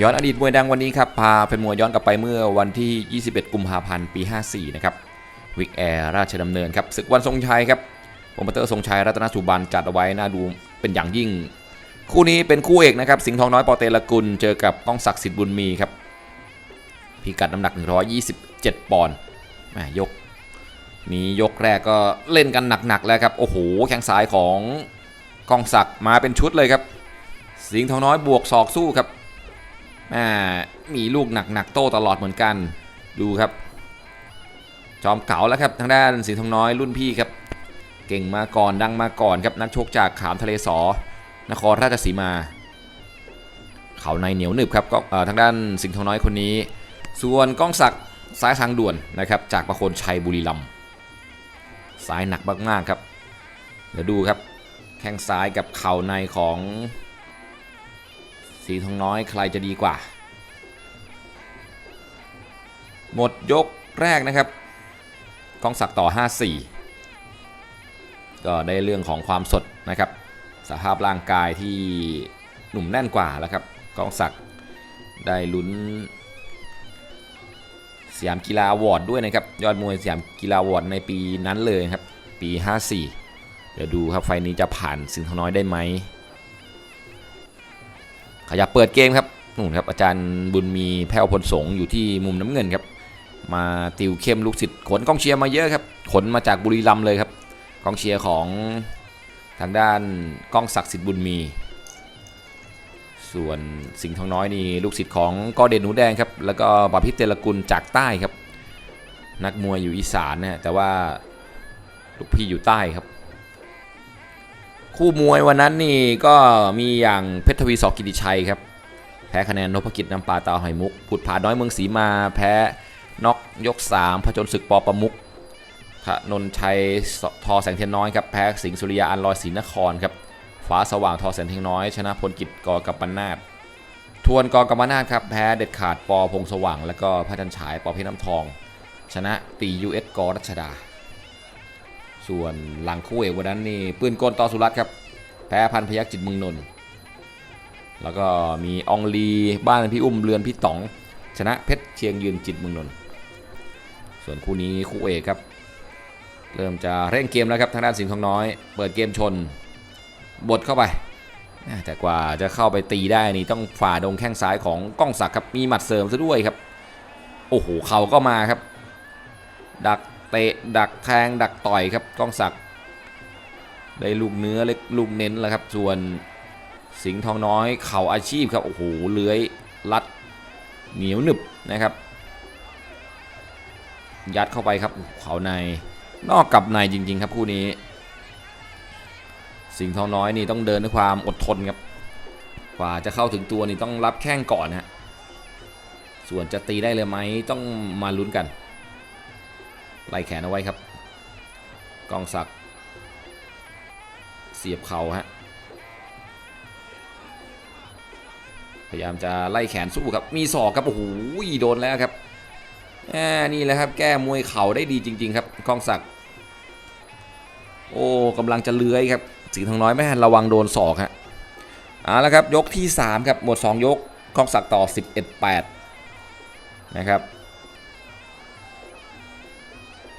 ย้อนอดีตมวยดังวันนี้ครับ พาเป็นมวยย้อนกลับไปเมื่อวันที่ 21 กุมภาพันธ์ ปี 54 นะครับ วิกแอร์ราชดำเนินครับศึกวันทรงชัยครับโปรโมเตอร์ทรงชัยรัตนสุบันจัดเอาไว้น่าดูเป็นอย่างยิ่ง คู่นี้เป็นคู่เอกนะครับ สิงห์ทองน้อยปอเตลกุล เจอกับก้องศักดิ์สิทธิ์บุญมีครับ พิกัดน้ำหนัก 127 ปอนด์แหมยก นี้ยกแรกก็เล่นกันหนักๆแล้วครับ โอ้โห แข้งซ้ายของกองศักดิ์มาเป็นชุดเลยครับ สิงห์ทองน้อยบวกศอกสู้ครับ ม่มีลูกหนักๆโต้ตลอดเหมือนกัน ดูครับ จอมเก่าแล้วครับทางด้านสิงห์ทองน้อยรุ่นพี่ครับ เก่งมาก่อนดังมาก่อนครับนักชกจากขามทะเลสอนครราชสีมา เขาในเหนียวหนึบครับก็ทางด้านสิงห์ทองน้อยคนนี้ ส่วนก้องศักดิ์ซ้ายทางด่วนนะครับ จากประโคนชัยบุรีรัมย์ซ้ายหนักมากๆครับ เดี๋ยวดูครับ แข้งซ้ายกับเข่าในของ สีทองน้อยใครจะดีกว่า หมดยกแรกนะครับกองศักดิ์ต่อ 5-4 ก็ได้เรื่องของความสดนะครับ สภาพร่างกายที่หนุ่มแน่นกว่าแล้วครับกองศักดิ์ได้ลุ้นสยามกีฬาวอร์ดด้วยนะครับ ยอดมวยสยามกีฬาวอร์ดในปีนั้นเลยครับ ปี 54 เดี๋ยวดูครับไฟนี้จะผ่านสิงห์ทองน้อยได้ไหม ขยับเปิดเกมครับนู่นครับอาจารย์บุญมีแพ้วพลสงอยู่ที่มุมน้ำเงินครับ มาติวเข้มลูกศิษย์ขนกองเชียร์มาเยอะครับ ขนมาจากบุรีรัมเลยครับกองเชียร์ของทางด้านก้องศักดิ์สิทธิ์บุญมี ส่วนสิงห์ทองน้อยนี่ลูกศิษย์ของกอเด่นหนูแดงครับ แล้วก็บาพิเตลกุลจากใต้ครับ นักมวยอยู่อีสานนะแต่ว่าลูกพี่อยู่ใต้ครับ คู่มวยวันนั้นนี่ก็มีอย่างเพชรทวีสอกิติชัยครับ แพ้คะแนนนพกิจนำปลาตาหอยมุกผุดผาน้อยเมืองศรีมาแพ้น็อกยก3ผจญศึกปอประมุกพระนนชัยทอแสงเทียนน้อยครับแพ้สิงห์สุริยาอันลอยศรีนครครับฟ้าสว่างทอแสนเทียงน้อย ชนะพลกิจกอกับปนาดทวนกอกับปนาดครับแพ้เด็ดขาดปอพงสว่าง แล้วก็พระจันฉายปอเพชรน้ำทอง ชนะตียูเอสกอรัชดา ส่วนหลังคู่เอกวันนั้นนี่ปืนกลต่อสุรัตน์ครับ แพ้พันพยักจิตมืองนนท์แล้วก็มีองลีบ้านพี่อุ้มเรือนพี่ต๋อง ชนะเพชรเชียงยืนจิตมืองนนท์ส่วนคู่นี้คู่เอกครับ เริ่มจะเร่งเกมแล้วครับทางด้านสิงห์ทองน้อย เปิดเกมชน บดเข้าไปแต่กว่าจะเข้าไปตีได้นี่ต้องฝ่าดงแข้งซ้ายของก้องศักดิ์ครับมีหมัดเสริมซะด้วยครับ โอ้โหเขาก็มาครับ ดัก เตะดักแทงดักต่อยครับก้องศักดิ์ได้ลูกเนื้อเล็กลูกเน้นแล้วครับ ส่วนสิงห์ทองน้อยเข่าอาชีพครับโอ้โหเลื้อยลัดเหนียวหนึบนะครับ ยัดเข้าไปครับเข่าในนอกกับในจริง ๆ ครับคู่นี้ สิงห์ทองน้อยนี่ต้องเดินด้วยความอดทนครับกว่าจะเข้าถึงตัวนี่ต้องรับแข้งก่อนนะฮะส่วนจะตีได้เลยไหมต้องมาลุ้นกัน ไล่แขนเอาไว้ครับ กองศักดิ์เสียบเข่าฮะ พยายามจะไล่แขนสู้ครับ มีศอกครับ โอ้โห โดนแล้วครับนี่แหละครับ แก้มวยเข่าได้ดีจริง ๆ ครับ กองศักดิ์โอ้กำลังจะเลื้อยครับ สิงห์ทองน้อยไม่ทันระวังโดนศอกฮะเอาละครับ ยกที่ 3 ครับ หมด 2 ยกกองศักดิ์ต่อ 11-8 นะครับ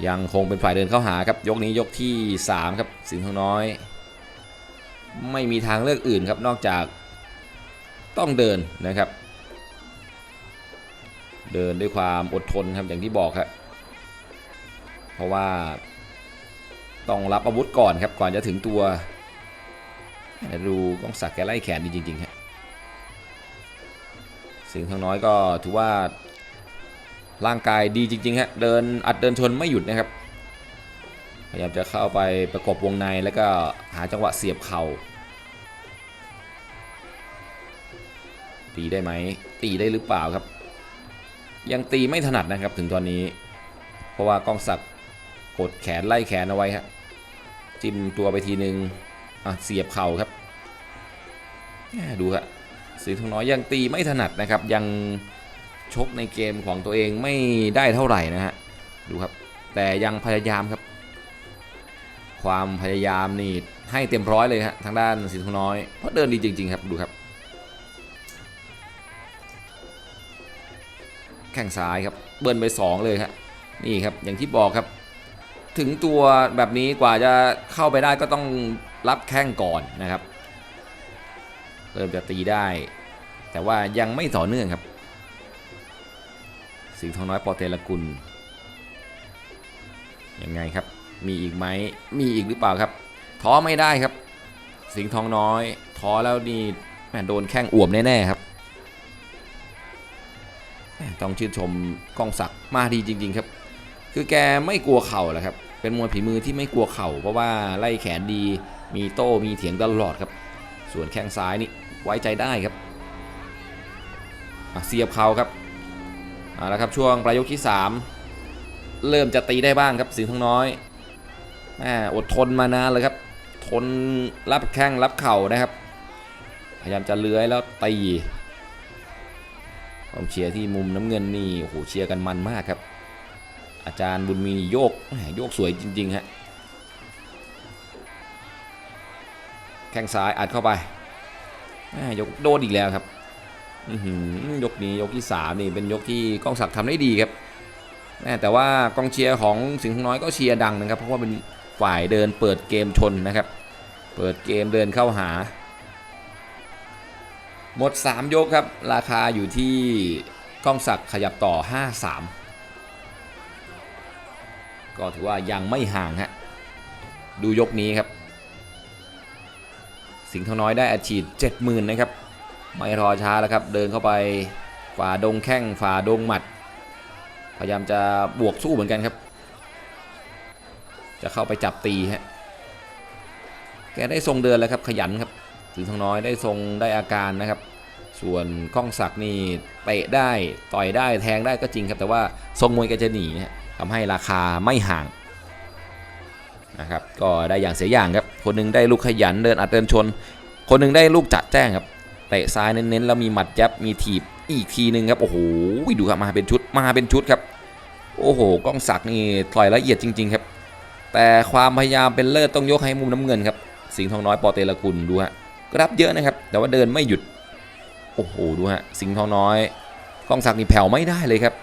ยังคงเป็นฝ่ายเดินเข้าหาครับ ยกนี้ยกที่ 3 ครับ สิงห์ทองน้อย ไม่มีทางเลือกอื่นครับนอกจากต้องเดินนะครับ เดินด้วยความอดทนครับอย่างที่บอกครับเพราะว่าต้องรับอาวุธก่อนครับก่อนจะถึงตัวดูกองศักดิ์แกไล่แขนดีจริงๆครับสิงห์ทางน้อยก็ถือว่า ร่างกายดีจริงๆฮะเดินอัดเดินชนไม่หยุดนะครับ พยายามจะเข้าไปประกบวงในแล้วก็หาจังหวะเสียบเข่าตีได้ไหมตีได้หรือเปล่าครับ ยังตีไม่ถนัดนะครับถึงตอนนี้ เพราะว่ากองศักดิ์กดแขนไล่แขนเอาไว้ครับจิ้มตัวไปทีนึงอะเสียบเข่าครับดูครับสีทองน้อยยังตีไม่ถนัดนะครับยัง ชกในเกมของตัวเองไม่ได้เท่าไหร่นะฮะดูครับ แต่ยังพยายามครับ ความพยายามนี่ให้เต็มร้อยเลยฮะทางด้านสีทองน้อยเพราะเดินดีจริง ๆ ครับดูครับ แข้งซ้ายครับเบิ้ลไป 2 เลยครับนี่ครับอย่างที่บอกครับ ถึงตัวแบบนี้กว่าจะเข้าไปได้ก็ต้องรับแข้งก่อนนะครับ เริ่มจะตีได้ แต่ว่ายังไม่ต่อเนื่องครับ สิงห์ทองน้อยปอเตลกุลยังไงครับ มีอีกไหมมีอีกหรือเปล่าครับ ท้อไม่ได้ครับ สิงห์ทองน้อย ท้อแล้วนี่แหม่โดนแข้งอ่วมแน่ๆครับต้องชื่นชมกล้องศักดิ์มาดีจริง ๆ ครับ คือแกไม่กลัวเข่าแหละครับ เป็นมวยฝีมือที่ไม่กลัวเข่า เพราะว่าไล่แขนดี มีโต้ มีเถียงตลอดครับ ส่วนแข้งซ้ายนี่ไว้ใจได้ครับเสียบเข่าครับ เอาละครับช่วงปลายยกที่ 3 เริ่มจะตีได้บ้างครับสิงห์ทองน้อยแม่อดทนมานานเลยครับ ทนรับแข้งรับเข่านะครับ พยายามจะเลื้อยแล้วตีผมเชียร์ที่มุมน้ำเงินนี่โอ้โหเชียร์กันมันมากครับ อาจารย์บุญมีโยกโยกสวยจริงๆฮะแข้งซ้ายอัดเข้าไปแม่ยกโดนอีกแล้วครับ ยกนี้ยกที่สามนี่เป็นยกที่ก้องศักดิ์ทำได้ดีครับแม่แต่ว่ากองเชียร์ของสิงห์น้อยก็เชียร์ดังนะครับ เพราะว่าเป็นฝ่ายเดินเปิดเกมชนนะครับ เปิดเกมเดินเข้าหา หมด 3 ยกครับ ราคาอยู่ที่ก้องศักดิ์ขยับต่อ 5-3 ก็ถือว่ายังไม่ห่างฮะดูยกนี้ครับ สิงห์น้อยได้อัดฉีด70,000นะครับ ไม่รอช้าแล้วครับ เดินเข้าไปฝ่าดงแข้งฝ่าดงหมัด พยายามจะบวกสู้เหมือนกันครับ จะเข้าไปจับตีฮะแกได้ทรงเดินแล้วครับขยันครับสิงห์ทองน้อยได้ทรงได้อาการนะครับ ส่วนก้องศักดิ์นี่เตะได้ต่อยได้แทงได้ก็จริงครับ แต่ว่าทรงมวยแกจะหนีทำให้ราคาไม่ห่างนะครับก็ได้อย่างเสียอย่างครับ คนหนึงได้ลูกขยันเดินอัดเดินชน คนหนึงได้ลูกจัดแจ้งครับ ตะซ้ายเน้นๆแล้วมีหมัดยับมีถีบอีกทีหนึ่งครับโอ้โหดูครับมาเป็นชุดมาเป็นชุดครับ โอ้โหกล้องศักดิ์นี่ต่อยละเอียดจริง ๆ ครับ แต่ความพยายามเป็นเลิศต้องยกให้มุมน้ำเงินครับสิงห์ทองน้อยปอเตลกุลดูฮะก็รับเยอะนะครับ แต่ว่าเดินไม่หยุดโอ้โหดูฮะสิงห์ทองน้อยกล้องศักดิ์นี่แผ่วไม่ได้เลยครับ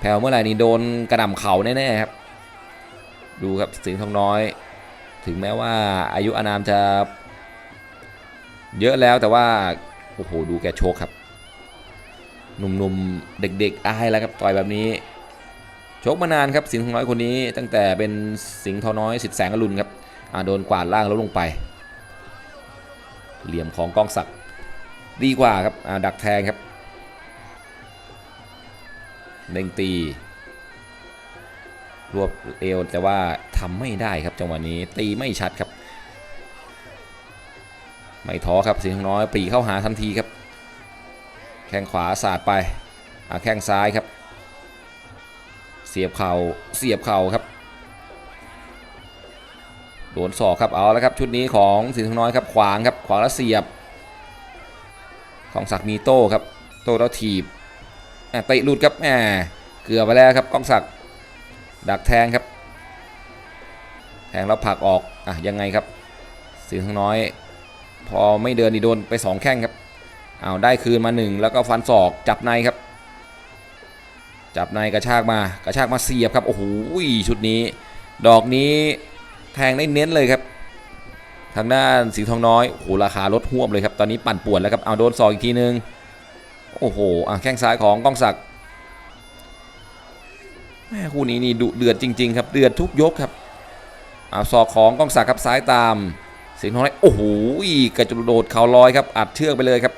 แผ่วเมื่อไหร่นี่โดนกระหน่ำเข่าแน่ๆครับ ดูครับสิงห์ทองน้อย ถึงแม้ว่าอายุอานามจะ เยอะแล้วแต่ว่า โอ้โห ดูแกโชกครับ หนุ่มๆ เด็กๆ อายแล้วครับ ต่อยแบบนี้ โชกมานานครับ สิงห์ทองน้อยคนนี้ ตั้งแต่เป็นสิงห์ทองน้อยสิทธิ์แสงอรุณครับโดนกวาดล่างแล้วลงไป เหลี่ยมของกองศักดิ์ดีกว่าครับดักแทงครับเด้งตีรวบเอวแต่ว่าทำไม่ได้ครับจังหวะนี้ตีไม่ชัดครับ ไม่ท้อครับสิงห์น้อยปรีเข้าหาทันทีครับ แข้งขวาสาดไปอาแข้งซ้ายครับ เสียบเข่าเสียบเข่าครับโดนศอกครับเอาแล้วครับชุดนี้ของสิงห์น้อยครับขวางครับขวางแล้วเสียบ ของศักมีโต้ครับโต้แล้วถีบอะเตะหลุดครับแหมเกือบไปแล้วครับกองศักดักแทงครับ แทงแล้วผลักออกอะยังไงครับสิงห์น้อย พอไม่เดินนี่โดนไปสองแข้งครับเอาได้คืนมาหนึ่งแล้วก็ฟันศอกจับในครับ จับในกระชากมากระชากมาเสียบครับโอ้โหชุดนี้ ดอกนี้แทงได้เน้นเลยครับ ทางด้านสีทองน้อยโอ้โหราคาลดห่วบเลยครับตอนนี้ปั่นป่วนแล้วครับเอาโดนซอกอีกทีนึงโอ้โหอะแข้งซ้ายของก้องศักดิ์แม่คู่นี้นี่ดุเดือดจริง ๆ ครับเดือดทุกยกครับเอาศอกของก้องศักดิ์ครับซ้ายตาม สิงห์ทองน้อยโอ้โหกระจุโดดเข่าลอยครับอัดเชือกไปเลยครับ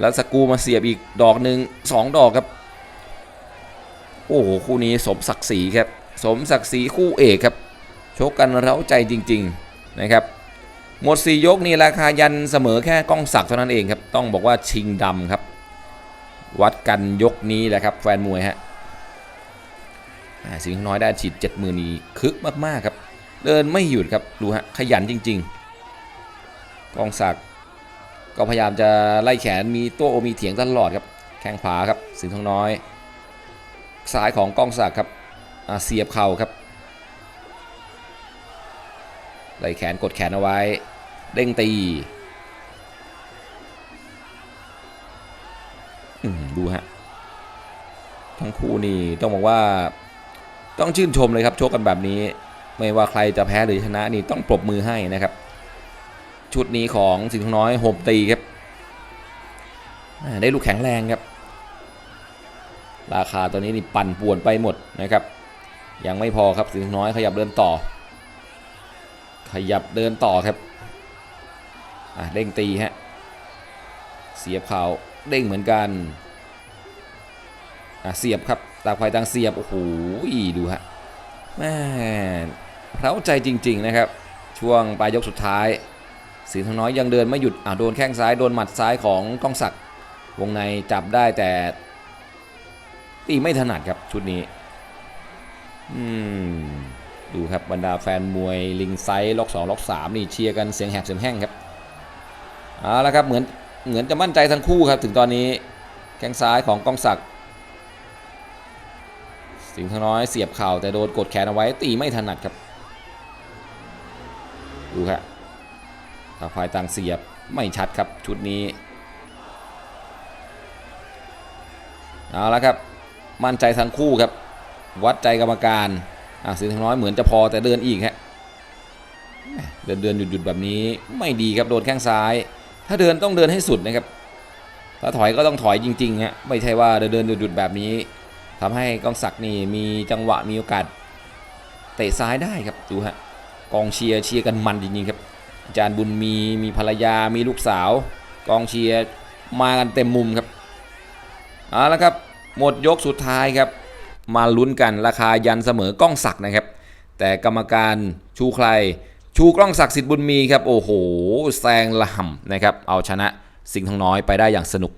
แล้วสกูมาเสียบอีกดอกหนึ่งสองดอกครับ โอ้โหคู่นี้สมศักดิ์ศรีครับ สมศักดิ์ศรีคู่เอกครับชกกันเร้าใจจริง ๆนะครับหมด4ยกนี่ราคายันเสมอแค่ก้องศักดิ์เท่านั้นเองครับ ต้องบอกว่าชิงดำครับ วัดกันยกนี้แหละครับแฟนมวยฮะสิงห์น้อยได้ฉีด 7 0,000นี่คึกมากๆครับ เดินไม่หยุดครับ ดูฮะ ขยันจริง ๆ กองศักดิ์ก็พยายามจะไล่แขนมีโต้มีเถียงตลอดครับแข้งขวาครับสิงห์ทองน้อยซ้ายของกองศักดิ์ครับเสียบเข่าครับไล่แขนกดแขนเอาไว้ เด้งตีดูฮะทั้งคู่นี่ต้องบอกว่าต้องชื่นชมเลยครับ โชคกันแบบนี้ ไม่ว่าใครจะแพ้หรือชนะนี่ต้องปรบมือให้นะครับ ชุดนี้ของสิงห์ทองน้อยโหมตีครับได้ลูกแข็งแรงครับ ราคาตัวนี้นี่ปั่นป่วนไปหมดนะครับ ยังไม่พอครับสิงห์ทองน้อยขยับเดินต่อ ขยับเดินต่อครับอะเด้งตีฮะเสียบเข่าเด้งเหมือนกันอะเสียบครับตากไฟต่างเสียบโอ้โหดูฮะแม่เร้าใจจริง ๆ นะครับ ช่วงปลายยกสุดท้าย สิงห์ทองน้อยยังเดินไม่หยุดอะโดนแข้งซ้ายโดนหมัดซ้ายของก้องศักดิ์วงในจับได้แต่ตีไม่ถนัดครับชุดนี้ดูครับบรรดาแฟนมวยลิงไซส์ล็อก2ล็อก3นี่เชียร์กันเสียงแหบเสียงแห้งครับเอาละครับเหมือนเหมือนจะมั่นใจทั้งคู่ครับ ถึงตอนนี้แข้งซ้ายของก้องศักดิ์สิงห์ทองน้อยเสียบเข่าแต่โดนกดแขนเอาไว้ตีไม่ถนัดครับ ดูครับ ต่างฝ่ายต่างเสียบไม่ชัดครับชุดนี้เอาละครับมั่นใจทั้งคู่ครับ วัดใจกรรมการอะสิงห์ทองน้อยเหมือนจะพอแต่เดินอีกฮะเดินเดินหยุดหยุดแบบนี้ไม่ดีครับโดนแข้งซ้าย ถ้าเดินต้องเดินให้สุดนะครับถ้าถอยก็ต้องถอยจริงๆฮะไม่ใช่ว่าเดินเดินหยุดหยุดแบบนี้ทำให้กองศักดิ์นี่มีจังหวะมีโอกาสเตะซ้ายได้ครับดูฮะกองเชียร์เชียร์กันมันจริงๆครับ อาจารย์บุญมีมีภรรยามีลูกสาว กองเชียร์มากันเต็มมุมครับเอาละครับหมดยกสุดท้ายครับ มาลุ้นกันราคายันเสมอกล้องศักนะครับ แต่กรรมการชูใคร ชูกล้องศักดิ์สิทธิ์บุญมีครับ โอ้โหแซงละห่ำนะครับ เอาชนะสิงห์ทองน้อยไปได้อย่างสนุก